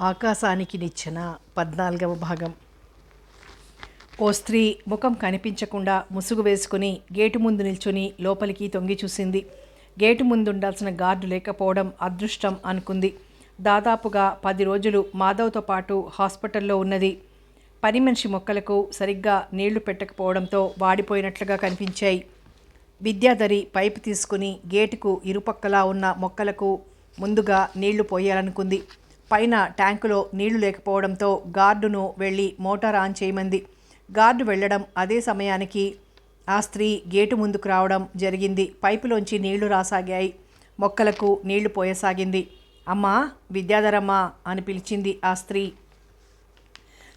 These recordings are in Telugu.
ఆకాశానికి నిచ్చెన పద్నాలుగవ భాగం. ఓ స్త్రీ ముఖం కనిపించకుండా ముసుగు వేసుకుని గేటు ముందు నిల్చుని లోపలికి తొంగి చూసింది. గేటు ముందు ఉండాల్సిన గార్డు లేకపోవడం అదృష్టం అనుకుంది. దాదాపుగా పది రోజులు మాధవ్తో పాటు హాస్పిటల్లో ఉన్నది. పని మనిషి మొక్కలకు సరిగ్గా నీళ్ళు పెట్టకపోవడంతో వాడిపోయినట్లుగా కనిపించాయి. విద్యాధరి పైపు తీసుకుని గేటుకు ఇరుపక్కలా ఉన్న మొక్కలకు ముందుగా నీళ్ళు పోయాలనుకుంది. పైన ట్యాంకులో నీళ్ళు లేకపోవడంతో గార్డును వెళ్ళి మోటార్ ఆన్ చేయమంది. గార్డు వెళ్ళడం అదే సమయానికి ఆ స్త్రీ గేటు ముందుకు రావడం జరిగింది. పైపులోంచి నీళ్ళు రాసాగాయి. మొక్కలకు నీళ్ళు పోయసాగింది. అమ్మా విద్యాధరమ్మా అని పిలిచింది ఆ స్త్రీ.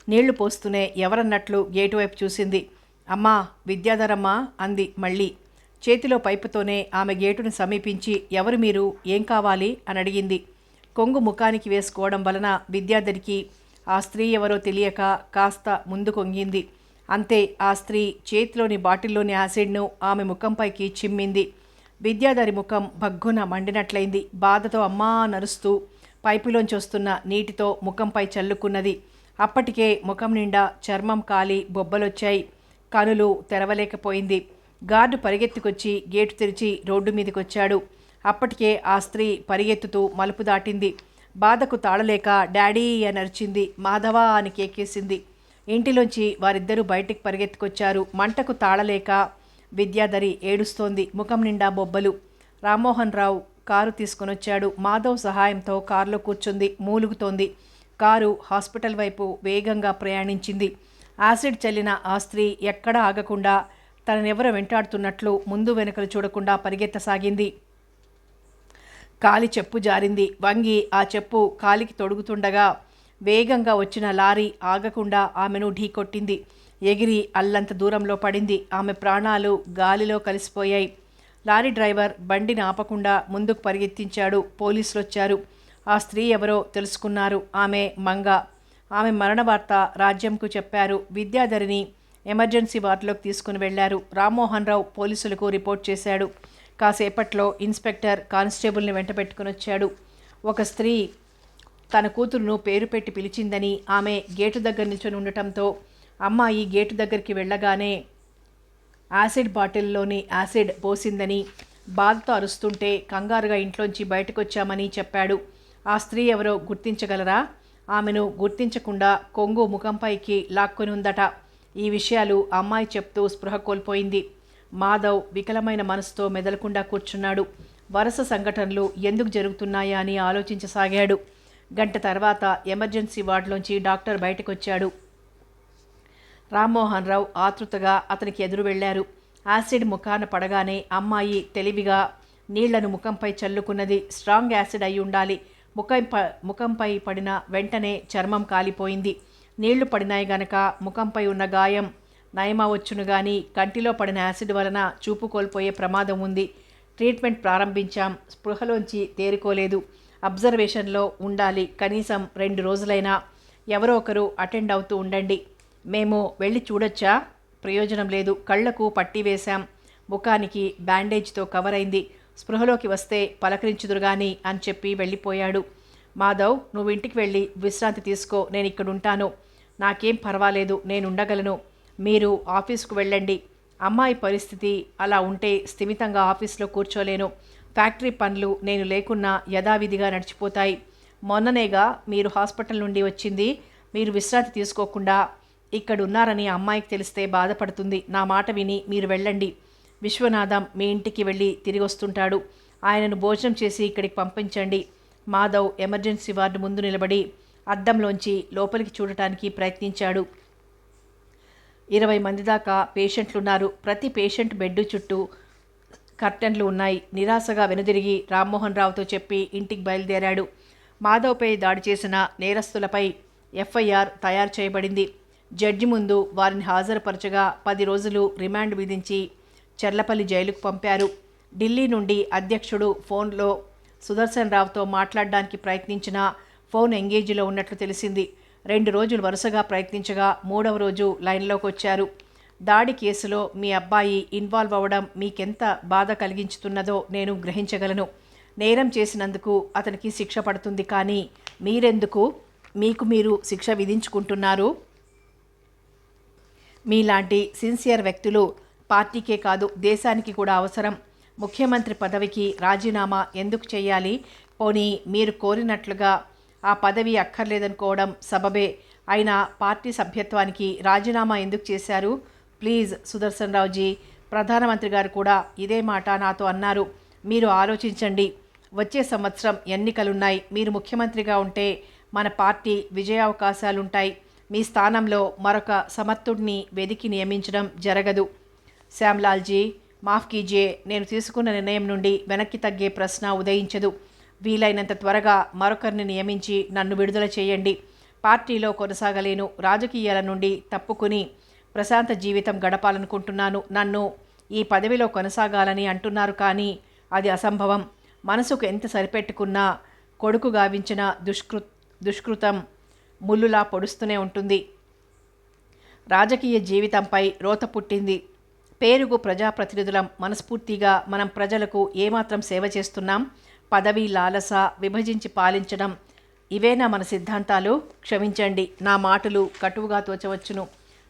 నీళ్ళు పోస్తూనే ఎవరన్నట్లు గేటు వైపు చూసింది. అమ్మా విద్యాధరమ్మా అంది మళ్ళీ. చేతిలో పైపుతోనే ఆమె గేటును సమీపించి ఎవరు మీరు? ఏం కావాలి? అని అడిగింది. కొంగు ముఖానికి వేసుకోవడం వలన విద్యాధరికి ఆ స్త్రీ ఎవరో తెలియక కాస్త ముందు కొంగింది. అంతే ఆ స్త్రీ చేతిలోని బాటిల్లోని యాసిడ్ను ఆమె ముఖంపైకి చిమ్మింది. విద్యాధరి ముఖం భగ్గున మండినట్లయింది. బాధతో అమ్మా నరుస్తూ పైపులోంచి వస్తున్న నీటితో ముఖంపై చల్లుకున్నది. అప్పటికే ముఖం నిండా చర్మం కాలి బొబ్బలొచ్చాయి. కనులు తెరవలేకపోయింది. గార్డు పరిగెత్తుకొచ్చి గేటు తెరిచి రోడ్డు మీదకొచ్చాడు. అప్పటికే ఆ స్త్రీ పరిగెత్తుతూ మలుపు దాటింది. బాధకు తాళలేక డాడీ అని అరిచింది మాధవ అని కేకేసింది. ఇంటిలోంచి వారిద్దరూ బయటికి పరిగెత్తుకొచ్చారు. మంటకు తాళలేక విద్యాధరి ఏడుస్తోంది. ముఖం నిండా బొబ్బలు. రామ్మోహన్ రావు కారు తీసుకునొచ్చాడు. మాధవ్ సహాయంతో కారులో కూర్చుంది. మూలుగుతోంది. కారు హాస్పిటల్ వైపు వేగంగా ప్రయాణించింది. యాసిడ్ చల్లిన ఆ స్త్రీ ఎక్కడా ఆగకుండా తననెవరో వెంటాడుతున్నట్లు ముందు వెనుకలు చూడకుండా పరిగెత్తసాగింది. కాలి చెప్పు జారింది. వంగి ఆ చెప్పు కాలికి తొడుగుతుండగా వేగంగా వచ్చిన లారీ ఆగకుండా ఆమెను ఢీకొట్టింది. ఎగిరి అల్లంత దూరంలో పడింది. ఆమె ప్రాణాలు గాలిలో కలిసిపోయాయి. లారీ డ్రైవర్ బండిని ఆపకుండా ముందుకు పరిగెత్తించాడు. పోలీసులు వచ్చారు ఆ స్త్రీ ఎవరో తెలుసుకున్నారు. ఆమె మంగ. ఆమె మరణ వార్త రాజ్యంకు చెప్పారు. విద్యాధరిని ఎమర్జెన్సీ వార్డులోకి తీసుకుని వెళ్ళారు. రామ్మోహన్ రావు పోలీసులకు రిపోర్ట్ చేశాడు. కాసేపట్లో ఇన్స్పెక్టర్ కానిస్టేబుల్ని వెంట పెట్టుకుని వచ్చాడు. ఒక స్త్రీ తన కూతురును పేరు పెట్టి పిలిచిందని ఆమె గేటు దగ్గర నిల్చొని ఉండటంతో అమ్మాయి గేటు దగ్గరికి వెళ్ళగానే యాసిడ్ బాటిల్లోని యాసిడ్ పోసిందని బాధతో అరుస్తుంటే కంగారుగా ఇంట్లోంచి బయటకు వచ్చామని చెప్పాడు. ఆ స్త్రీ ఎవరో గుర్తించగలరా? ఆమెను గుర్తించకుండా కొంగు ముఖంపైకి లాక్కొని ఉందట. ఈ విషయాలు అమ్మాయి చెప్తూ స్పృహ కోల్పోయింది. మాధవ్ వికలమైన మనసుతో మెదలకుండా కూర్చున్నాడు. వరుస సంఘటనలు ఎందుకు జరుగుతున్నాయా అని ఆలోచించసాగాడు. గంట తర్వాత ఎమర్జెన్సీ వార్డులోంచి డాక్టర్ బయటకొచ్చాడు. రామ్మోహన్ రావు ఆతృతగా అతనికి ఎదురు వెళ్ళారు. యాసిడ్ ముఖాన పడగానే అమ్మాయి తెలివిగా నీళ్ళను ముఖంపై చల్లుకున్నది స్ట్రాంగ్ యాసిడ్ అయి ఉండాలి. ముఖంపై ముఖంపై పడిన వెంటనే చర్మం కాలిపోయింది. నీళ్ళు పడినాయి గనక ముఖంపై ఉన్న గాయం నయమవచ్చును గాని కంటిలో పడిన యాసిడ్ వలన చూపు కోల్పోయే ప్రమాదం ఉంది. ట్రీట్మెంట్ ప్రారంభించాం. స్పృహలోంచి తేరుకోలేదు. అబ్జర్వేషన్లో ఉండాలి. కనీసం రెండు రోజులైనా ఎవరో ఒకరు అటెండ్ అవుతూ ఉండండి. మేము వెళ్ళి చూడొచ్చా? ప్రయోజనం లేదు. కళ్ళకు పట్టి వేశాం. ముఖానికి బ్యాండేజ్తో కవర్ అయింది. స్పృహలోకి వస్తే పలకరించుదురు గాని అని చెప్పి వెళ్ళిపోయాడు. మాధవ్ నువ్వు ఇంటికి వెళ్ళి విశ్రాంతి తీసుకో. నేను ఇక్కడ ఉంటాను నాకేం పర్వాలేదు. నేను ఉండగలను మీరు ఆఫీస్కు వెళ్ళండి. అమ్మాయి పరిస్థితి అలా ఉంటే స్థిమితంగా ఆఫీస్లో కూర్చోలేను. ఫ్యాక్టరీ పనులు నేను లేకున్నా యథావిధిగా నడిచిపోతాయి. మొన్ననేగా మీరు హాస్పిటల్ నుండి వచ్చింది. మీరు విశ్రాంతి తీసుకోకుండా ఇక్కడ ఉన్నారని అమ్మాయికి తెలిస్తే బాధపడుతుంది. నా మాట విని మీరు వెళ్ళండి. విశ్వనాథం మీ ఇంటికి వెళ్ళి తిరిగి వస్తుంటాడు. ఆయనను భోజనం చేసి ఇక్కడికి పంపించండి. మాధవ్ ఎమర్జెన్సీ వార్డు ముందు నిలబడి అద్దంలోంచి లోపలికి చూడటానికి ప్రయత్నించాడు. ఇరవై మంది దాకా పేషెంట్లున్నారు. ప్రతి పేషెంట్ బెడ్ చుట్టూ కర్టన్లు ఉన్నాయి. నిరాశగా వెనుదిరిగి రామ్మోహన్ రావుతో చెప్పి ఇంటికి బయలుదేరాడు. మాధవ్పై దాడి చేసిన నేరస్తులపై ఎఫ్ఐఆర్ తయారు చేయబడింది. జడ్జి ముందు వారిని హాజరుపరచగా పది రోజులు రిమాండ్ విధించి చెర్లపల్లి జైలుకు పంపారు. ఢిల్లీ నుండి అధ్యక్షుడు ఫోన్లో సుదర్శన్ రావుతో మాట్లాడడానికి ప్రయత్నించిన ఫోన్ ఎంగేజీలో ఉన్నట్లు తెలిసింది. రెండు రోజులు వరుసగా ప్రయత్నించగా మూడవ రోజు లైన్లోకి వచ్చారు. దాడి కేసులో మీ అబ్బాయి ఇన్వాల్వ్ అవ్వడం మీకెంత బాధ కలిగించుతున్నదో నేను గ్రహించగలను. నేరం చేసినందుకు అతనికి శిక్ష పడుతుంది కానీ మీరెందుకు? మీకు మీరు శిక్ష విధించుకుంటున్నారు? మీలాంటి సిన్సియర్ వ్యక్తులు పార్టీకే కాదు దేశానికి కూడా అవసరం. ముఖ్యమంత్రి పదవికి రాజీనామా ఎందుకు చేయాలి? పోనీ మీరు కోరినట్లుగా ఆ పదవి అక్కర్లేదనుకోవడం సబబే అయినా పార్టీ సభ్యత్వానికి రాజీనామా ఎందుకు చేశారు? ప్లీజ్ సుదర్శన్ రావుజీ ప్రధానమంత్రి గారు కూడా ఇదే మాట నాతో అన్నారు. మీరు ఆలోచించండి. వచ్చే సంవత్సరం ఎన్నికలున్నాయి. మీరు ముఖ్యమంత్రిగా ఉంటే మన పార్టీ విజయావకాశాలుంటాయి. మీ స్థానంలో మరొక సమర్థుడిని వెదికి నియమించడం జరగదు. శ్యామ్లాల్జీ మాఫ్ కీజే నేను తీసుకున్న నిర్ణయం నుండి వెనక్కి తగ్గే ప్రశ్న ఉదయించదు. వీలైనంత త్వరగా మరొకరిని నియమించి నన్ను విడుదల చేయండి. పార్టీలో కొనసాగలేను. రాజకీయాల నుండి తప్పుకుని ప్రశాంత జీవితం గడపాలనుకుంటున్నాను. నన్ను ఈ పదవిలో కొనసాగాలని అంటున్నారు కానీ అది అసంభవం. మనసుకు ఎంత సరిపెట్టుకున్నా కొడుకు గావించిన దుష్కృ దుష్కృతం ముల్లులా పొడుస్తూనే ఉంటుంది. రాజకీయ జీవితంపై రోత పుట్టింది. పేరుకు ప్రజాప్రతినిధులం మనస్ఫూర్తిగా మనం ప్రజలకు ఏమాత్రం సేవ చేస్తున్నాం? పదవి లాలస విభజించి పాలించడం. ఇవేనా మన సిద్ధాంతాలు? క్షమించండి నా మాటలు కటువుగా తోచవచ్చును.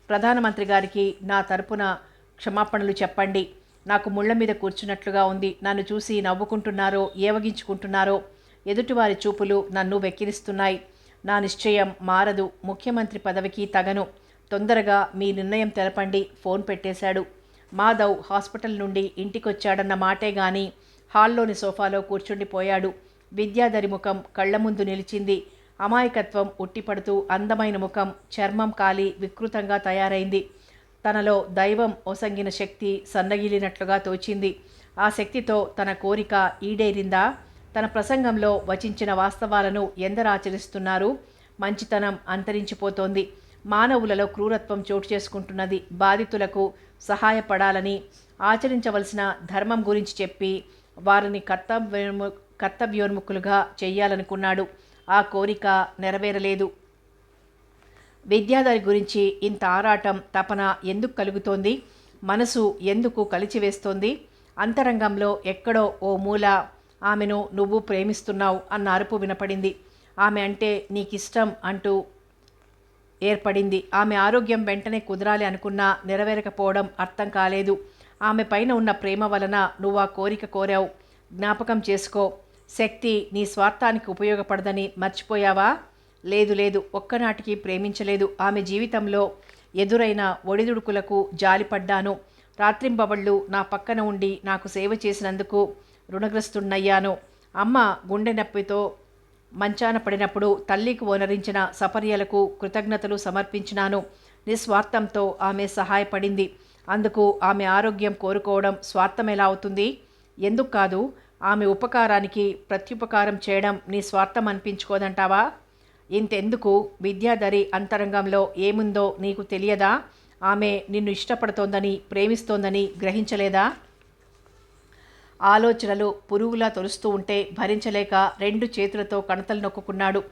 ప్రధానమంత్రి గారికి నా తరపున క్షమాపణలు చెప్పండి. నాకు ముళ్ళ మీద కూర్చున్నట్లుగా ఉంది. నన్ను చూసి నవ్వుకుంటున్నారో ఏవగించుకుంటున్నారో ఎదుటివారి చూపులు నన్ను వెక్కిరిస్తున్నాయి. నా నిశ్చయం మారదు. ముఖ్యమంత్రి పదవికి తగను. తొందరగా మీ నిర్ణయం తెలపండి ఫోన్ పెట్టేశాడు. మాధవ్ హాస్పిటల్ నుండి ఇంటికొచ్చాడన్న మాటే కానీ హాల్లోని సోఫాలో కూర్చుండిపోయాడు విద్యాధరి ముఖం కళ్ళ ముందు నిలిచింది. అమాయకత్వం ఉట్టిపడుతూ అందమైన ముఖం చర్మం కాలి వికృతంగా తయారైంది. తనలో దైవం ఒసంగిన శక్తి సన్నగిలినట్లుగా తోచింది. ఆ శక్తితో తన కోరిక ఈడేరిందా? తన ప్రసంగంలో వచించిన వాస్తవాలను ఎందరాచరిస్తున్నారు మంచితనం అంతరించిపోతోంది. మానవులలో క్రూరత్వం చోటు చేసుకుంటున్నది. బాధితులకు సహాయపడాలని ఆచరించవలసిన ధర్మం గురించి చెప్పి వారిని కర్తవ్యోన్ము కర్తవ్యోన్ముఖులుగా చేయాలనుకున్నాడు. ఆ కోరిక నెరవేరలేదు. విద్యాధరి గురించి ఇంత ఆరాటం తపన ఎందుకు కలుగుతోంది? మనసు ఎందుకు కలిచివేస్తోంది? అంతరంగంలో ఎక్కడో ఓ మూల ఆమెను నువ్వు ప్రేమిస్తున్నావు అన్న అరుపు వినపడింది. ఆమె అంటే నీకిష్టం అంటూ ఏర్పడింది. ఆమె ఆరోగ్యం వెంటనే కుదరాలి అనుకున్నా నెరవేరకపోవడం అర్థం కాలేదు. ఆమె పైన ఉన్న ప్రేమ వలన నువ్వు ఆ కోరిక కోరావు. జ్ఞాపకం చేసుకో. శక్తి నీ స్వార్థానికి ఉపయోగపడదని మర్చిపోయావా? లేదు లేదు. ఒక్కనాటికి ప్రేమించలేదు. ఆమె జీవితంలో ఎదురైన ఒడిదుడుకులకు జాలిపడ్డాను. రాత్రింబవళ్ళు నా పక్కన ఉండి నాకు సేవ చేసినందుకు రుణగ్రస్తున్నయ్యాను అమ్మ గుండె నొప్పితో మంచాన పడినప్పుడు తల్లికి ఓనరించిన సపర్యలకు కృతజ్ఞతలు సమర్పించినాను. నిస్వార్థంతో ఆమె సహాయపడింది. అందుకు ఆమె ఆరోగ్యం కోరుకోవడం స్వార్థం ఎలా అవుతుంది? ఎందుకు కాదు ఆమె ఉపకారానికి ప్రత్యుపకారం చేయడం నీ స్వార్థం అనిపించుకోదంటావా? ఇంతెందుకు విద్యాధరి అంతరంగంలో ఏముందో నీకు తెలియదా? ఆమె నిన్ను ఇష్టపడుతోందని ప్రేమిస్తోందని గ్రహించలేదా? ఆలోచనలు పురుగులా తొలుస్తూ ఉంటే భరించలేక రెండు చేతులతో కణతలు నొక్కుకున్నాడు.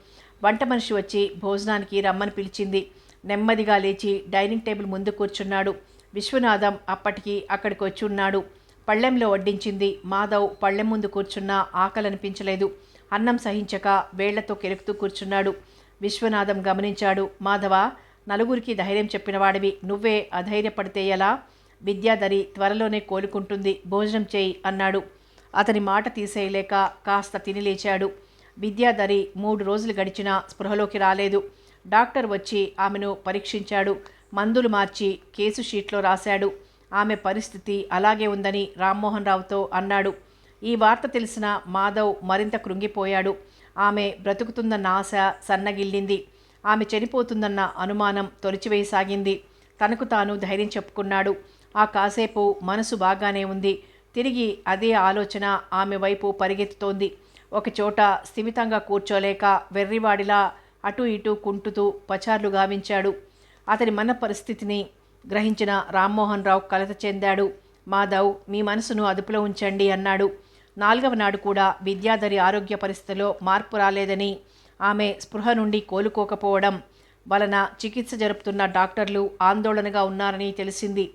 వంట మనిషి వచ్చి భోజనానికి రమ్మని పిలిచింది. నెమ్మదిగా లేచి డైనింగ్ టేబుల్ ముందు కూర్చున్నాడు. విశ్వనాథం అప్పటికి అక్కడికి వచ్చి ఉన్నాడు పళ్ళెంలో వడ్డించింది మాధవ్ పళ్ళెం ముందు కూర్చున్నా ఆకలనిపించలేదు. అన్నం సహించక వేళ్ళతో కెలుకుతూ కూర్చున్నాడు. విశ్వనాథం గమనించాడు మాధవ నలుగురికి ధైర్యం చెప్పినవాడివి నువ్వే అధైర్యపడితే ఎలా? విద్యాధరి త్వరలోనే కోలుకుంటుంది. భోజనం చేయి అన్నాడు. అతని మాట తీసేయలేక కాస్త తిని లేచాడు. విద్యాధరి మూడు రోజులు గడిచినా స్పృహలోకి రాలేదు. డాక్టర్ వచ్చి ఆమెను పరీక్షించాడు. మందులు మార్చి కేసు షీట్లో రాశాడు. ఆమె పరిస్థితి అలాగే ఉందని రామ్మోహన్ రావుతో అన్నాడు. ఈ వార్త తెలిసిన మాధవ్ మరింత కృంగిపోయాడు. ఆమె బ్రతుకుతుందన్న ఆశ సన్నగిల్లింది. ఆమె చనిపోతుందన్న అనుమానం తొలిచివేయసాగింది. తనకు తాను ధైర్యం చెప్పుకున్నాడు. ఆ కాసేపు మనసు బాగానే ఉంది. తిరిగి అదే ఆలోచన ఆమె వైపు పరిగెత్తుతోంది. ఒకచోట స్థిమితంగా కూర్చోలేక వెర్రివాడిలా అటు ఇటు కుంటుతూ పచార్లు గావించాడు. అతని మన పరిస్థితిని గ్రహించిన రామ్మోహన్ రావు కలత చెందాడు. మాధవ్ మీ మనసును అదుపులో ఉంచండి అన్నాడు. నాలుగవ నాడు కూడా విద్యాధరి ఆరోగ్య పరిస్థితిలో మార్పు రాలేదని ఆమె స్పృహ నుండి కోలుకోకపోవడం వలన చికిత్స జరుపుతున్న డాక్టర్లు ఆందోళనగా ఉన్నారని తెలిసింది.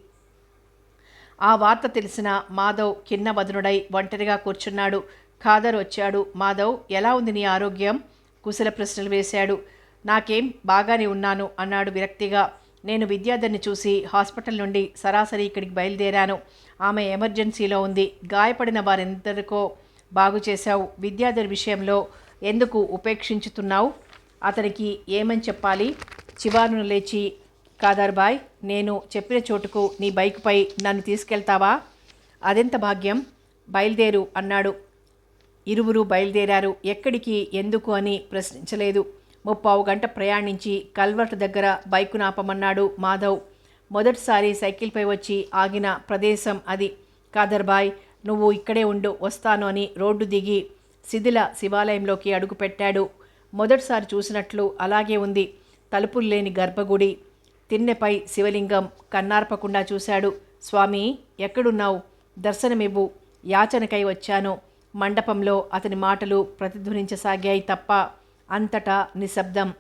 ఆ వార్త తెలిసిన మాధవ్ కిన్న వదనుడై ఒంటరిగా కూర్చున్నాడు. ఖాదర్ వచ్చాడు. మాధవ్ ఎలా ఉంది నీ ఆరోగ్యం? కుశల ప్రశ్నలు వేశాడు. నాకేం బాగానే ఉన్నాను అన్నాడు విరక్తిగా. నేను విద్యాధర్ని చూసి హాస్పిటల్ నుండి సరాసరి ఇక్కడికి బయలుదేరాను. ఆమె ఎమర్జెన్సీలో ఉంది. గాయపడిన వారెందరికో బాగు చేశావు. విద్యాధర్ విషయంలో ఎందుకు ఉపేక్షించుతున్నావు? అతనికి ఏమని చెప్పాలి? చివారును లేచి కాదర్బాయ్ నేను చెప్పిన చోటుకు నీ బైక్పై నన్ను తీసుకెళ్తావా? అదెంత భాగ్యం? బయలుదేరు అన్నాడు. ఇరువురు బయలుదేరారు. ఎక్కడికి ఎందుకు అని ప్రశ్నించలేదు. ముప్పావు గంట ప్రయాణించి కల్వర్ట్ దగ్గర బైకును ఆపమన్నాడు మాధవ్. మొదటిసారి సైకిల్పై వచ్చి ఆగిన ప్రదేశం అది. కాదర్బాయ్ నువ్వు ఇక్కడే ఉండు వస్తాను అని రోడ్డు దిగి శిథిల శివాలయంలోకి అడుగుపెట్టాడు. మొదటిసారి చూసినట్లు అలాగే ఉంది. తలుపులు లేని గర్భగుడి. తిన్నెపై శివలింగం కన్నార్పకుండా చూశాడు. స్వామి ఎక్కడున్నావు? దర్శనమివ్వు. యాచనకై వచ్చాను. మండపంలో అతని మాటలు ప్రతిధ్వనించసాగాయి తప్ప అంతటా నిశ్శబ్దం.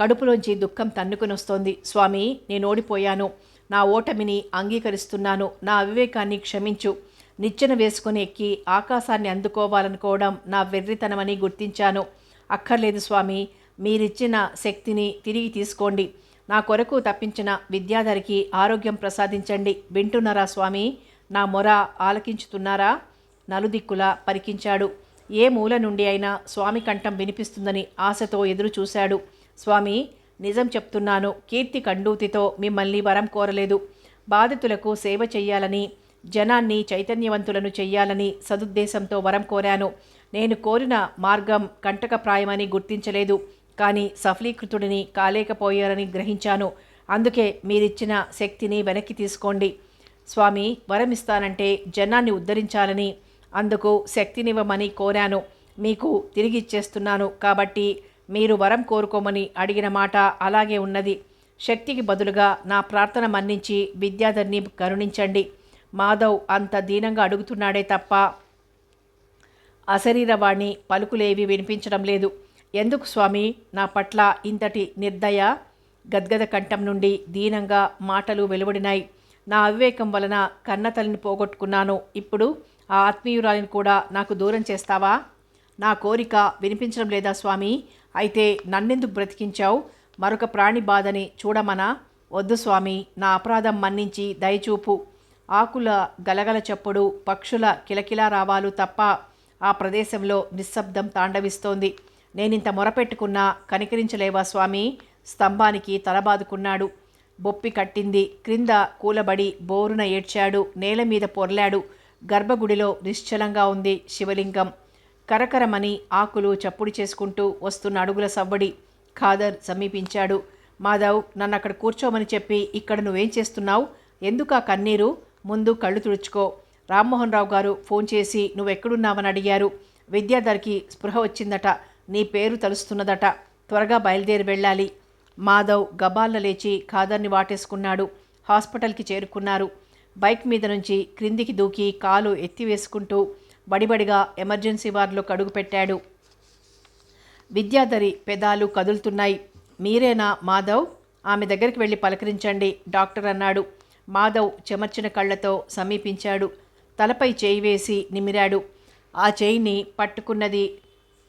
కడుపులోంచి దుఃఖం తన్నుకునొస్తోంది. స్వామి నేను ఓడిపోయాను నా ఓటమిని అంగీకరిస్తున్నాను. నా అవివేకాన్ని క్షమించు. నిచ్చెన వేసుకుని ఎక్కి ఆకాశాన్ని అందుకోవాలనుకోవడం నా వెర్రితనమని గుర్తించాను. అక్కర్లేదు స్వామి మీరిచ్చిన శక్తిని తిరిగి తీసుకోండి. నా కొరకు తప్పించిన విద్యాధరికి ఆరోగ్యం ప్రసాదించండి. వింటున్నారా స్వామి? నా మొర ఆలకించుతున్నారా? నలుదిక్కులా పరికించాడు. ఏ మూల నుండి అయినా స్వామి కంఠం వినిపిస్తుందని ఆశతో ఎదురు చూశాడు స్వామి నిజం చెప్తున్నాను. కీర్తి కండూతితో మిమ్మల్ని వరం కోరలేదు. బాధితులకు సేవ చెయ్యాలని జనాన్ని చైతన్యవంతులను చెయ్యాలని సదుద్దేశంతో వరం కోరాను. నేను కోరిన మార్గం కంటకప్రాయమని గుర్తించలేదు. కానీ సఫలీకృతుడిని కాలేకపోయారని గ్రహించాను. అందుకే మీరిచ్చిన శక్తిని వెనక్కి తీసుకోండి. స్వామి వరం ఇస్తానంటే జనాన్ని ఉద్ధరించాలని అందుకు శక్తినివ్వమని కోరాను. మీకు తిరిగి ఇచ్చేస్తున్నాను కాబట్టి మీరు వరం కోరుకోమని అడిగిన మాట అలాగే ఉన్నది. శక్తికి బదులుగా నా ప్రార్థన మన్నించి విద్యాధర్ని కరుణించండి. మాధవ్ అంత దీనంగా అడుగుతున్నాడే తప్ప అశరీరవాణి పలుకులేవి వినిపించడం లేదు. ఎందుకు స్వామి? నా పట్ల ఇంతటి నిర్దయ గద్గద కంఠం నుండి దీనంగా మాటలు వెలువడినాయి. నా అవివేకం వలన కన్నతల్లిని పోగొట్టుకున్నాను. ఇప్పుడు ఆ ఆత్మీయురాలిని కూడా నాకు దూరం చేస్తావా? నా కోరిక వినిపించడం లేదా స్వామి? అయితే నన్నెందుకు బ్రతికించావు? మరొక ప్రాణి బాధని చూడమనా? వద్దు స్వామి నా అపరాధం మన్నించి దయచూపు. ఆకుల గలగల చప్పుడు పక్షుల కిలకిలా రావాలు తప్ప ఆ ప్రదేశంలో నిశ్శబ్దం తాండవిస్తోంది. నేనింత మొరపెట్టుకున్నా కనికరించలేవా స్వామి? స్తంభానికి తలబాదుకున్నాడు. బొప్పి కట్టింది. క్రింద కూలబడి బోరున ఏడ్చాడు. నేల మీద పొర్లాడు. గర్భగుడిలో నిశ్చలంగా ఉంది శివలింగం. కరకరమని ఆకులు చప్పుడు చేసుకుంటూ వస్తున్న అడుగుల సవ్వడి ఖాదర్ సమీపించాడు. మాధవ్ నన్ను అక్కడ కూర్చోమని చెప్పి ఇక్కడ నువ్వేం చేస్తున్నావు? ఎందుకు ఆ కన్నీరు? ముందు కళ్ళు తుడుచుకో. రామ్మోహన్ రావు గారు ఫోన్ చేసి నువ్వెక్కడున్నావని అడిగారు. విద్యాధర్కి స్పృహ వచ్చిందట. నీ పేరు తలుస్తున్నదట. త్వరగా బయలుదేరి వెళ్ళాలి. మాధవ్ గబాల్ల లేచి ఖాదర్ని వాటేసుకున్నాడు. హాస్పిటల్కి చేరుకున్నారు. బైక్ మీద నుంచి క్రిందికి దూకి కాలు ఎత్తివేసుకుంటూ బడిబడిగా ఎమర్జెన్సీ వార్డులో కడుగు పెట్టాడు. విద్యాధరి పెదాలు కదులుతున్నాయి. మీరేనా మాధవ్? ఆమె దగ్గరికి వెళ్ళి పలకరించండి డాక్టర్ అన్నాడు. మాధవ్ చెమర్చిన కళ్ళతో సమీపించాడు. తలపై చేయి వేసి నిమిరాడు. ఆ చేయిని పట్టుకున్నది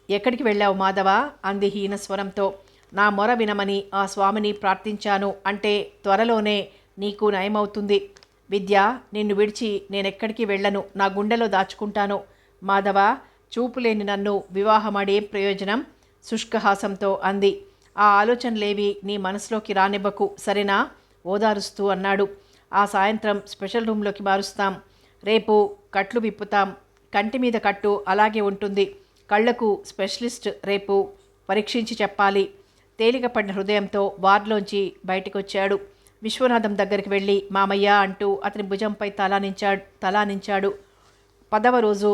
ఎక్కడికి వెళ్ళావు మాధవ? అంది హీనస్వరంతో నా మొర వినమని ఆ స్వామిని ప్రార్థించాను. అంటే త్వరలోనే నీకు నయమవుతుంది. విద్య నిన్ను విడిచి నేనెక్కడికి వెళ్ళను? నా గుండెలో దాచుకుంటాను. మాధవ చూపులేని నన్ను వివాహమాడే ప్రయోజనం శుష్కహాసంతో అంది. ఆ ఆలోచనలేవి నీ మనసులోకి రానివ్వకు సరేనా? ఓదారుస్తూ అన్నాడు. ఆ సాయంత్రం స్పెషల్ రూమ్లోకి మారుస్తాం. రేపు కట్లు విప్పుతాం. కంటి మీద కట్టు అలాగే ఉంటుంది. కళ్ళకు స్పెషలిస్ట్ రేపు పరీక్షించి చెప్పాలి. తేలికపడిన హృదయంతో వార్డులోంచి బయటకొచ్చాడు. విశ్వనాథం దగ్గరికి వెళ్ళి మామయ్య అంటూ అతని భుజంపై తలానించాడు తలానించాడు. పదవ రోజు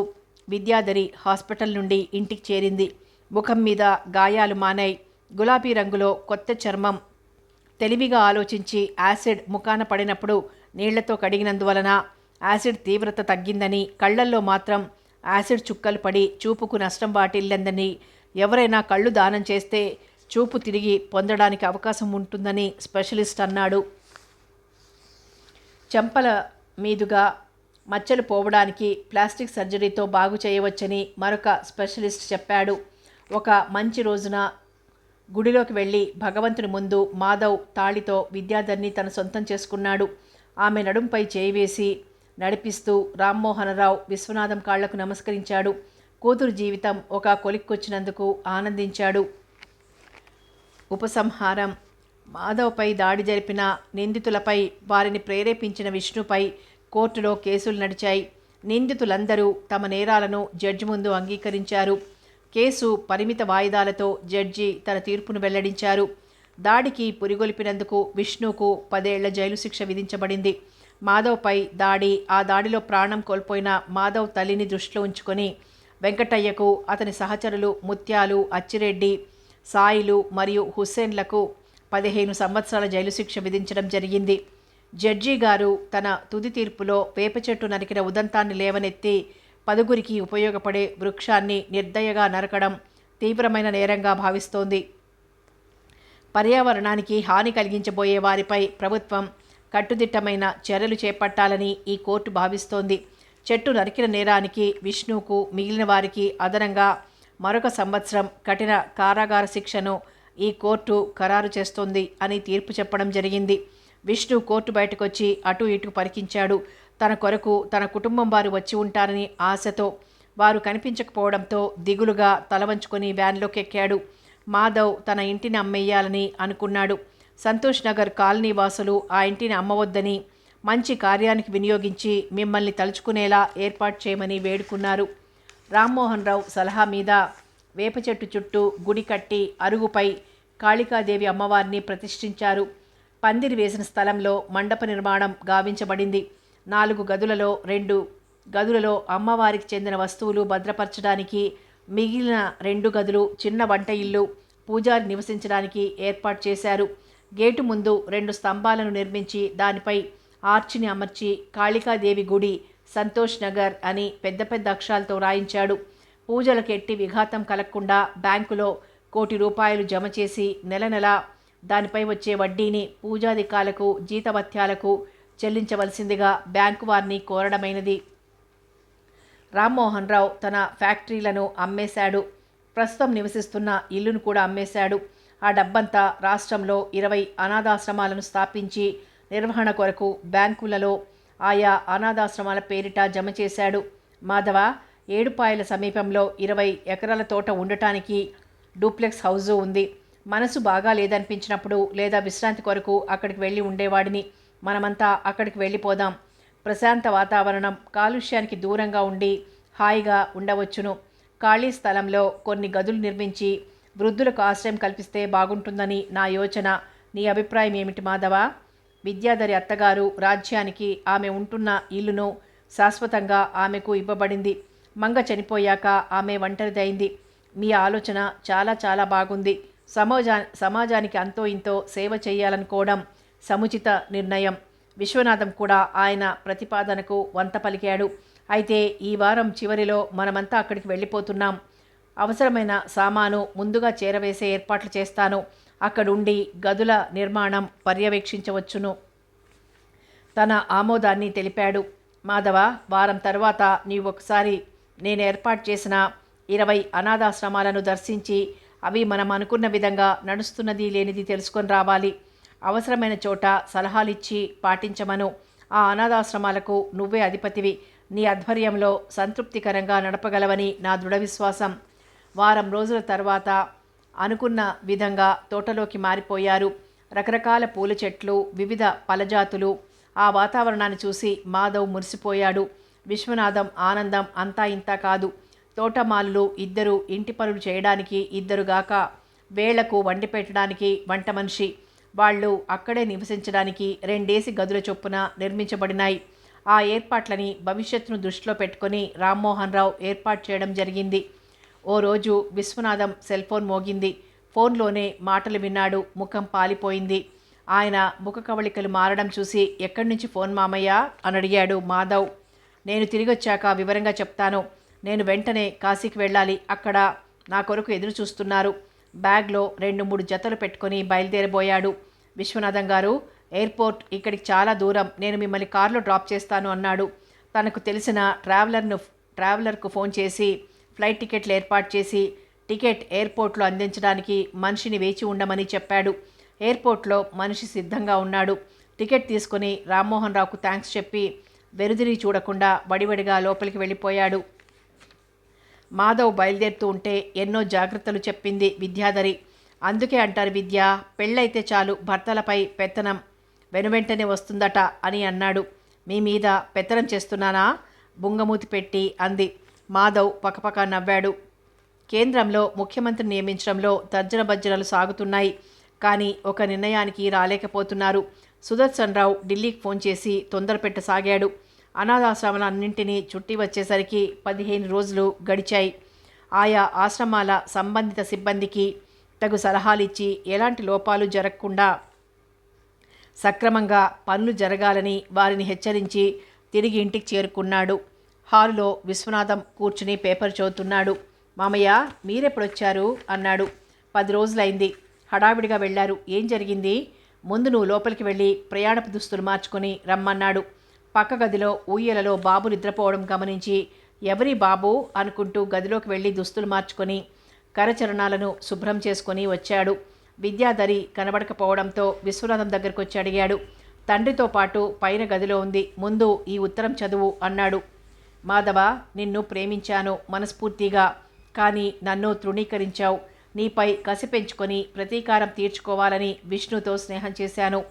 విద్యాధరి హాస్పిటల్ నుండి ఇంటికి చేరింది. ముఖం మీద గాయాలు మానాయి. గులాబీ రంగులో కొత్త చర్మం తెలివిగా ఆలోచించి యాసిడ్ ముఖాన పడినప్పుడు నీళ్ళతో కడిగినందువలన యాసిడ్ తీవ్రత తగ్గిందని కళ్ళల్లో మాత్రం యాసిడ్ చుక్కలు పడి చూపుకు నష్టం వాటిల్లందని ఎవరైనా కళ్ళు దానం చేస్తే చూపు తిరిగి పొందడానికి అవకాశం ఉంటుందని స్పెషలిస్ట్ అన్నాడు. చెంపల మీదుగా మచ్చలు పోవడానికి ప్లాస్టిక్ సర్జరీతో బాగు చేయవచ్చని మరొక స్పెషలిస్ట్ చెప్పాడు. ఒక మంచి రోజున గుడిలోకి వెళ్ళి భగవంతుని ముందు మాధవ్ తాళితో విద్యాధర్ని తన సొంతం చేసుకున్నాడు. ఆమె నడుంపై చేయి వేసి నడిపిస్తూ రామ్మోహనరావు విశ్వనాథం కాళ్ళకు నమస్కరించాడు. కూతురు జీవితం ఒక కొలిక్కొచ్చినందుకు ఆనందించాడు. ఉపసంహారం. మాధవ్పై దాడి జరిపిన నిందితులపై వారిని ప్రేరేపించిన విష్ణుపై కోర్టులో కేసులు నడిచాయి. నిందితులందరూ తమ నేరాలను జడ్జి ముందు అంగీకరించారు. కేసు పరిమిత వాయిదాలతో జడ్జి తన తీర్పును వెల్లడించారు. దాడికి పురిగొల్పినందుకు విష్ణుకు పదేళ్ళ జైలు శిక్ష విధించబడింది. మాధవ్పై దాడి ఆ దాడిలో ప్రాణం కోల్పోయిన మాధవ్ తల్లిని దృష్టిలో ఉంచుకొని వెంకటయ్యకు అతని సహచరులు ముత్యాలు అచ్చిరెడ్డి సాయిలు మరియు హుస్సేన్లకు పదిహేను సంవత్సరాల జైలు శిక్ష విధించడం జరిగింది. జడ్జి గారు తన తుది తీర్పులో వేప చెట్టు నరికిన ఉదంతాన్ని లేవనెత్తి పదుగురికి ఉపయోగపడే వృక్షాన్ని నిర్దయగా నరకడం తీవ్రమైన నేరంగా భావిస్తోంది. పర్యావరణానికి హాని కలిగించబోయే వారిపై ప్రభుత్వం కట్టుదిట్టమైన చర్యలు చేపట్టాలని ఈ కోర్టు భావిస్తోంది. చెట్టు నరికిన నేరానికి విష్ణుకు మిగిలిన వారికి అదనంగా మరొక సంవత్సరం కఠిన కారాగార శిక్షను ఈ కోర్టు ఖరారు చేస్తోంది అని తీర్పు చెప్పడం జరిగింది. విష్ణు కోర్టు బయటకొచ్చి అటు ఇటు పరికించాడు. తన కొరకు తన కుటుంబం వారు వచ్చి ఉంటారని ఆశతో వారు కనిపించకపోవడంతో దిగులుగా తలవంచుకొని వ్యాన్లోకి ఎక్కాడు మాధవ్ తన ఇంటిని అమ్మేయాలని అనుకున్నాడు. సంతోష్ నగర్ కాలనీ వాసులు ఆ ఇంటిని అమ్మవద్దని మంచి కార్యానికి వినియోగించి మిమ్మల్ని తలుచుకునేలా ఏర్పాటు చేయమని వేడుకున్నారు. రామ్మోహన్ రావు సలహా మీద వేప చెట్టు చుట్టూ గుడి కట్టి అరుగుపై కాళికాదేవి అమ్మవారిని ప్రతిష్ఠించారు. పందిరి వేసిన స్థలంలో మండప నిర్మాణం గావించబడింది. నాలుగు గదులలో రెండు గదులలో అమ్మవారికి చెందిన వస్తువులు భద్రపరచడానికి మిగిలిన రెండు గదులు చిన్న వంట ఇల్లు పూజారి నివసించడానికి ఏర్పాటు చేశారు. గేటు ముందు రెండు స్తంభాలను నిర్మించి దానిపై ఆర్చిని అమర్చి కాళికాదేవి గుడి సంతోష్ నగర్ అని పెద్ద పెద్ద అక్షరాలతో రాయించాడు. పూజలకు ఎట్టి విఘాతం కలగకుండా బ్యాంకులో కోటి రూపాయలు జమ చేసి నెల నెల దానిపై వచ్చే వడ్డీని పూజాధికాలకు జీతభత్యాలకు చెల్లించవలసిందిగా బ్యాంకు వారిని కోరడమైనది. రామ్మోహన్ రావు తన ఫ్యాక్టరీలను అమ్మేశాడు. ప్రస్తుతం నివసిస్తున్న ఇల్లును కూడా అమ్మేశాడు. ఆ డబ్బంతా రాష్ట్రంలో ఇరవై అనాథాశ్రమాలను స్థాపించి నిర్వహణ కొరకు బ్యాంకులలో ఆయా అనాథాశ్రమాల పేరిట జమ చేశాడు. మాధవ ఏడుపాయల సమీపంలో ఇరవై ఎకరాల తోట ఉండటానికి డూప్లెక్స్ హౌజు ఉంది. మనసు బాగా లేదనిపించినప్పుడు లేదా విశ్రాంతి కొరకు అక్కడికి వెళ్ళి ఉండేవాడిని. మనమంతా అక్కడికి వెళ్ళిపోదాం. ప్రశాంత వాతావరణం కాలుష్యానికి దూరంగా ఉండి హాయిగా ఉండవచ్చును. ఖాళీ స్థలంలో కొన్ని గదులు నిర్మించి వృద్ధులకు ఆశ్రయం కల్పిస్తే బాగుంటుందని నా యోచన. నీ అభిప్రాయం ఏమిటి మాధవ? విద్యాధరి అత్తగారు రాజ్యానికి ఆమె ఉంటున్న ఇల్లును శాశ్వతంగా ఆమెకు ఇవ్వబడింది. మంగ చనిపోయాక ఆమె ఒంటరిదైంది. మీ ఆలోచన చాలా చాలా బాగుంది. సమాజా సమాజానికి అంతో ఇంతో సేవ చేయాలనుకోవడం సముచిత నిర్ణయం. విశ్వనాథం కూడా ఆయన ప్రతిపాదనకు వంత పలికాడు. అయితే ఈ వారం చివరిలో మనమంతా అక్కడికి వెళ్ళిపోతున్నాం. అవసరమైన సామాను ముందుగా చేరవేసే ఏర్పాట్లు చేస్తాను. అక్కడుండి గదుల నిర్మాణం పర్యవేక్షించవచ్చును. తన ఆమోదాన్ని తెలిపాడు. మాధవ వారం తర్వాత నీవు ఒకసారి నేను ఏర్పాటు చేసిన ఇరవై అనాథాశ్రమాలను దర్శించి అవి మనం అనుకున్న విధంగా నడుస్తున్నది లేనిది తెలుసుకొని రావాలి. అవసరమైన చోట సలహాలిచ్చి పాటించమను. ఆ అనాథాశ్రమాలకు నువ్వే అధిపతివి. నీ ఆధ్వర్యంలో సంతృప్తికరంగా నడపగలవని నా దృఢ విశ్వాసం. వారం రోజుల తర్వాత అనుకున్న విధంగా తోటలోకి మారిపోయారు. రకరకాల పూల చెట్లు వివిధ పలజాతులు ఆ వాతావరణాన్ని చూసి మాధవ్ మురిసిపోయాడు. విశ్వనాథం ఆనందం అంతా ఇంతా కాదు. తోటమాలులు ఇద్దరు ఇంటి పనులు చేయడానికి ఇద్దరుగాక వేళ్ళకు వండి పెట్టడానికి వంట మనిషి. వాళ్ళు అక్కడే నివసించడానికి రెండేసి గదుల చొప్పున నిర్మించబడినాయి. ఆ ఏర్పాట్లని భవిష్యత్తును దృష్టిలో పెట్టుకొని రామ్మోహన్ రావు ఏర్పాటు చేయడం జరిగింది. ఓ రోజు విశ్వనాథం సెల్ ఫోన్ మోగింది. ఫోన్లోనే మాటలు విన్నాడు. ముఖం పాలిపోయింది. ఆయన ముఖ కవళికలు మారడం చూసి ఎక్కడి నుంచి ఫోన్ మామయ్య? అని అడిగాడు మాధవ్. నేను తిరిగొచ్చాక వివరంగా చెప్తాను. నేను వెంటనే కాశీకి వెళ్ళాలి. అక్కడ నా కొరకు ఎదురు చూస్తున్నారు. బ్యాగ్లో రెండు మూడు జతలు పెట్టుకొని బయలుదేరబోయాడు విశ్వనాథం గారు. ఎయిర్పోర్ట్ ఇక్కడికి చాలా దూరం. నేను మిమ్మల్ని కారులో డ్రాప్ చేస్తాను అన్నాడు. తనకు తెలిసిన ట్రావెలర్ను ట్రావెలర్కు ఫోన్ చేసి ఫ్లైట్ టికెట్లు ఏర్పాటు చేసి టికెట్ ఎయిర్పోర్ట్లో అందించడానికి మనిషిని వేచి ఉండమని చెప్పాడు. ఎయిర్పోర్ట్లో మనిషి సిద్ధంగా ఉన్నాడు. టికెట్ తీసుకుని రామ్మోహన్ రావుకు థ్యాంక్స్ చెప్పి వెరుదిరి చూడకుండా వడివడిగా లోపలికి వెళ్ళిపోయాడు. మాధవ్ బయలుదేరుతూ ఉంటే ఎన్నో జాగ్రత్తలు చెప్పింది విద్యాధరి. అందుకే అంటారు విద్య పెళ్ళైతే చాలు భర్తలపై పెత్తనం. వెనువెంటనే వస్తుందట అని అన్నాడు. మీ మీద పెత్తనం చేస్తున్నానా? బుంగమూతి పెట్టి అంది. మాధవ్ పకపక నవ్వాడు. కేంద్రంలో ముఖ్యమంత్రి నియమించడంలో తర్జన భర్జనలు సాగుతున్నాయి. కానీ ఒక నిర్ణయానికి రాలేకపోతున్నారు. సుదర్శన్ రావు ఢిల్లీకి ఫోన్ చేసి తొందర పెట్టసాగాడు. అనాథాశ్రమాలన్నింటినీ చుట్టి వచ్చేసరికి పదిహేను రోజులు గడిచాయి. ఆయా ఆశ్రమాల సంబంధిత సిబ్బందికి తగు సలహాలు ఇచ్చి ఎలాంటి లోపాలు జరగకుండా సక్రమంగా పనులు జరగాలని వారిని హెచ్చరించి తిరిగి ఇంటికి చేరుకున్నాడు. హాలులో విశ్వనాథం కూర్చుని పేపర్ చదువుతున్నాడు. మామయ్య మీరెప్పుడొచ్చారు? అన్నాడు. పది రోజులైంది. హడావిడిగా వెళ్ళారు. ఏం జరిగింది? ముందు నువ్వు లోపలికి వెళ్ళి ప్రయాణపు దుస్తులు మార్చుకొని రమ్మన్నాడు. పక్క గదిలో ఊయ్యలలో బాబు నిద్రపోవడం గమనించి ఎవరి బాబు? అనుకుంటూ గదిలోకి వెళ్ళి దుస్తులు మార్చుకొని కరచరణాలను శుభ్రం చేసుకొని వచ్చాడు. విద్యాధరి కనబడకపోవడంతో విశ్వనాథం దగ్గరకు వచ్చి అడిగాడు. తండ్రితో పాటు పైన గదిలో ఉంది. ముందు ఈ ఉత్తరం చదువు అన్నాడు. మాధవ నిన్ను ప్రేమించాను మనస్ఫూర్తిగా. కానీ నన్ను తృణీకరించావు. నీపై కసి పెంచుకొని ప్రతీకారం తీర్చుకోవాలని విష్ణుతో స్నేహం చేశాను.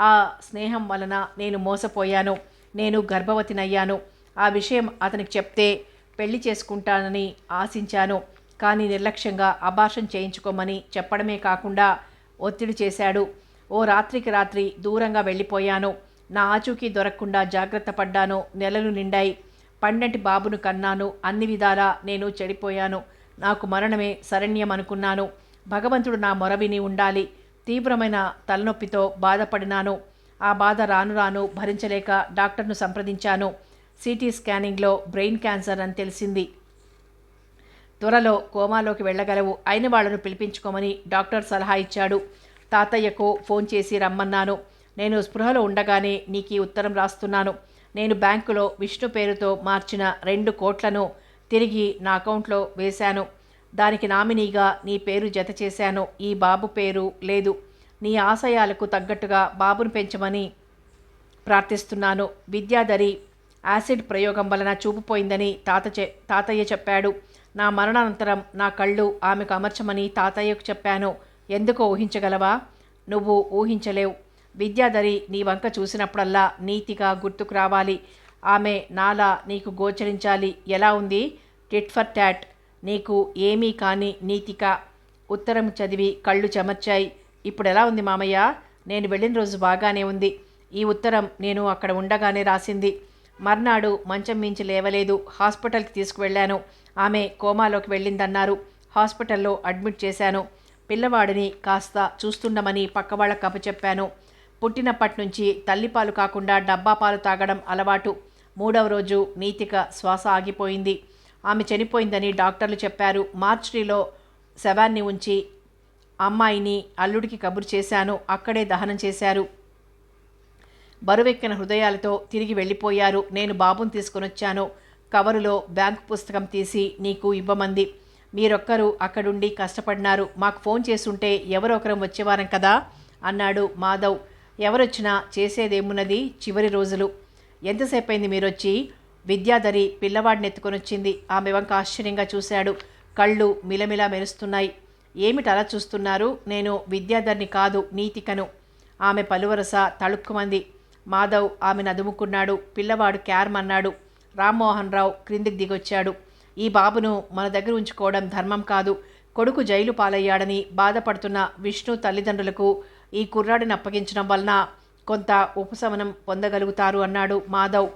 ఆ స్నేహం వలన నేను మోసపోయాను. నేను గర్భవతినయ్యాను. ఆ విషయం అతనికి చెప్తే పెళ్ళి చేసుకుంటానని ఆశించాను. కానీ నిర్లక్ష్యంగా అభాషం చేయించుకోమని చెప్పడమే కాకుండా ఒత్తిడి చేశాడు. ఓ రాత్రికి రాత్రి దూరంగా వెళ్ళిపోయాను. నా ఆచూకీ దొరకకుండా జాగ్రత్త పడ్డాను. నెలలు నిండాయి. పండంటి బాబును కన్నాను. అన్ని విధాలా నేను చెడిపోయాను. నాకు మరణమే శరణ్యం అనుకున్నాను భగవంతుడు నా మొరవిని ఉండాలి. తీవ్రమైన తలనొప్పితో బాధపడినాను. ఆ బాధ రాను రాను భరించలేక డాక్టర్ను సంప్రదించాను. సిటీ స్కానింగ్లో బ్రెయిన్ క్యాన్సర్ అని తెలిసింది. త్వరలో కోమాలోకి వెళ్ళగలవు. అయిన వాళ్ళను పిలిపించుకోమని డాక్టర్ సలహా ఇచ్చాడు. తాతయ్యకు ఫోన్ చేసి రమ్మన్నాను. నేను స్పృహలో ఉండగానే నీకు ఈ ఉత్తరం రాస్తున్నాను. నేను బ్యాంకులో విష్ణు పేరుతో మార్చిన రెండు కోట్లను తిరిగి నా అకౌంట్లో వేశాను. దానికి నామినీగా నీ పేరు జత చేశాను. ఈ బాబు పేరు లేదు. నీ ఆశయాలకు తగ్గట్టుగా బాబును పెంచమని ప్రార్థిస్తున్నాను. విద్యాధరి యాసిడ్ ప్రయోగం వలన చూపుపోయిందని తాత చె తాతయ్య చెప్పాడు. నా మరణానంతరం నా కళ్ళు ఆమెకు అమర్చమని తాతయ్యకు చెప్పాను. ఎందుకో ఊహించగలవా? నువ్వు ఊహించలేవు. విద్యాధరి నీ వంక చూసినప్పుడల్లా నీతిగా గుర్తుకు రావాలి. ఆమె నాలా నీకు గోచరించాలి. ఎలా ఉంది? టిట్ ఫర్ ట్యాట్ నీకు ఏమీ కాని నీతిక. ఉత్తరం చదివి కళ్ళు చెమర్చాయి. ఇప్పుడు ఎలా ఉంది మామయ్య? నేను వెళ్ళిన రోజు బాగానే ఉంది. ఈ ఉత్తరం నేను అక్కడ ఉండగానే రాసింది. మర్నాడు మంచం మించి లేవలేదు. హాస్పిటల్కి తీసుకువెళ్ళాను. ఆమె కోమాలోకి వెళ్ళిందన్నారు. హాస్పిటల్లో అడ్మిట్ చేశాను. పిల్లవాడిని కాస్త చూస్తుండమని పక్కవాళ్ళకు చెప్పాను. పుట్టినప్పటి నుంచి తల్లిపాలు కాకుండా డబ్బా పాలు తాగడం అలవాటు. మూడవ రోజు నీతిక శ్వాస ఆగిపోయింది. ఆమె చనిపోయిందని డాక్టర్లు చెప్పారు. మార్చిలో శవాన్ని ఉంచి అమ్మాయిని అల్లుడికి కబురు చేశాను. అక్కడే దహనం చేశారు. బరువెక్కిన హృదయాలతో తిరిగి వెళ్ళిపోయారు. నేను బాబుని తీసుకునొచ్చాను. కవరులో బ్యాంకు పుస్తకం తీసి నీకు ఇవ్వమంది. మీరొక్కరు అక్కడుండి కష్టపడినారు. మాకు ఫోన్ చేసుంటే ఎవరొకరం వచ్చేవారం కదా? అన్నాడు మాధవ్. ఎవరొచ్చినా చేసేదేమున్నది చివరి రోజులు. ఎంతసేపు అయింది మీరొచ్చి? విద్యాధరి పిల్లవాడిని ఎత్తుకొనొచ్చింది ఆమె వంక ఆశ్చర్యంగా చూశాడు. కళ్ళు మిలమిలా మెరుస్తున్నాయి. ఏమిటి అలా చూస్తున్నారు? నేను విద్యాధర్ని కాదు నీతికను. ఆమె పలువరస తళుక్కుమంది. మాధవ్ ఆమెను అదుముకున్నాడు పిల్లవాడు క్యార్మ్ అన్నాడు. రామ్మోహన్ రావు క్రిందికి దిగొచ్చాడు. ఈ బాబును మన దగ్గర ఉంచుకోవడం ధర్మం కాదు. కొడుకు జైలు పాలయ్యాడని బాధపడుతున్న విష్ణు తల్లిదండ్రులకు ఈ కుర్రాడిని అప్పగించడం వలన కొంత ఉపశమనం పొందగలుగుతారు అన్నాడు మాధవ్.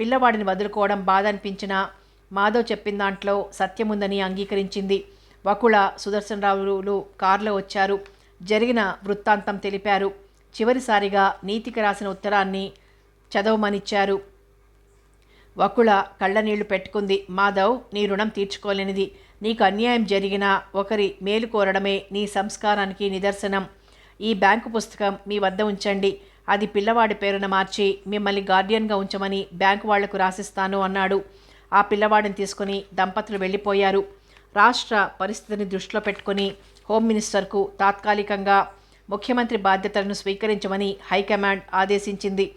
పిల్లవాడిని వదులుకోవడం బాధ అనిపించినా మాధవ్ చెప్పిన దాంట్లో సత్యముందని అంగీకరించింది. వకుళ సుదర్శన్ రావులు కారులో వచ్చారు. జరిగిన వృత్తాంతం తెలిపారు. చివరిసారిగా నీతికి రాసిన ఉత్తరాన్ని చదవమనిచ్చారు. వకుళ కళ్ళనీళ్ళు పెట్టుకుంది. మాధవ్ నీ రుణం తీర్చుకోలేనిది. నీకు అన్యాయం జరిగినా ఒకరి మేలు కోరడమే నీ సంస్కారానికి నిదర్శనం. ఈ బ్యాంకు పుస్తకం మీ వద్ద ఉంచండి. అది పిల్లవాడి పేరున మార్చి మిమ్మల్ని గార్డియన్గా ఉంచమని బ్యాంకు వాళ్ళకు రాసిస్తాను అన్నాడు. ఆ పిల్లవాడిని తీసుకుని దంపతులు వెళ్ళిపోయారు. రాష్ట్ర పరిస్థితిని దృష్టిలో పెట్టుకుని హోమ్ మినిస్టర్కు తాత్కాలికంగా ముఖ్యమంత్రి బాధ్యతలను స్వీకరించమని హైకమాండ్ ఆదేశించింది.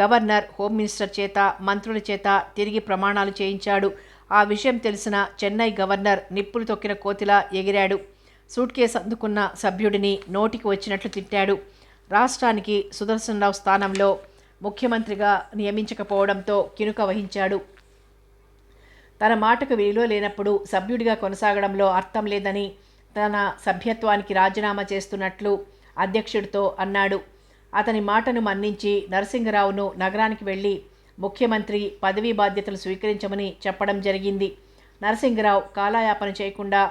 గవర్నర్ హోమ్ మినిస్టర్ చేత మంత్రుల చేత తిరిగి ప్రమాణాలు చేయించాడు. ఆ విషయం తెలిసిన చెన్నై గవర్నర్ నిప్పులు తొక్కిన కోతిలా ఎగిరాడు. సూట్ కేసు అందుకున్న సభ్యుడిని నోటికి వచ్చినట్లు తిట్టాడు. రాష్ట్రానికి సుదర్శనరావు స్థానంలో ముఖ్యమంత్రిగా నియమించకపోవడంతో కినుక వహించాడు. తన మాటకు విలువ లేనప్పుడు సభ్యుడిగా కొనసాగడంలో అర్థం లేదని తన సభ్యత్వానికి రాజీనామా చేస్తున్నట్లు అధ్యక్షుడితో అన్నాడు. అతని మాటను మన్నించి నరసింహరావును నగరానికి వెళ్ళి ముఖ్యమంత్రి పదవీ బాధ్యతలు స్వీకరించమని చెప్పడం జరిగింది. నరసింహరావు కాలాయాపన చేయకుండా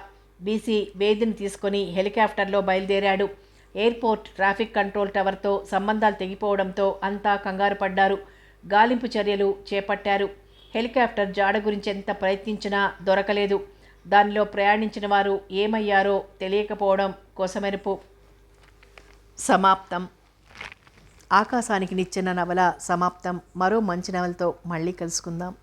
బీసీ వేదిని తీసుకొని హెలికాప్టర్లో బయలుదేరాడు. ఎయిర్పోర్ట్ ట్రాఫిక్ కంట్రోల్ టవర్తో సంబంధాలు తెగిపోవడంతో అంతా కంగారు పడ్డారు. గాలింపు చర్యలు చేపట్టారు. హెలికాప్టర్ జాడ గురించి ఎంత ప్రయత్నించినా దొరకలేదు. దానిలో ప్రయాణించిన వారు ఏమయ్యారో తెలియకపోవడం కోసమెరుపు. సమాప్తం. ఆకాశానికి నిచ్చిన నవల సమాప్తం. మరో మంచి నవలతో మళ్ళీ కలుసుకుందాం.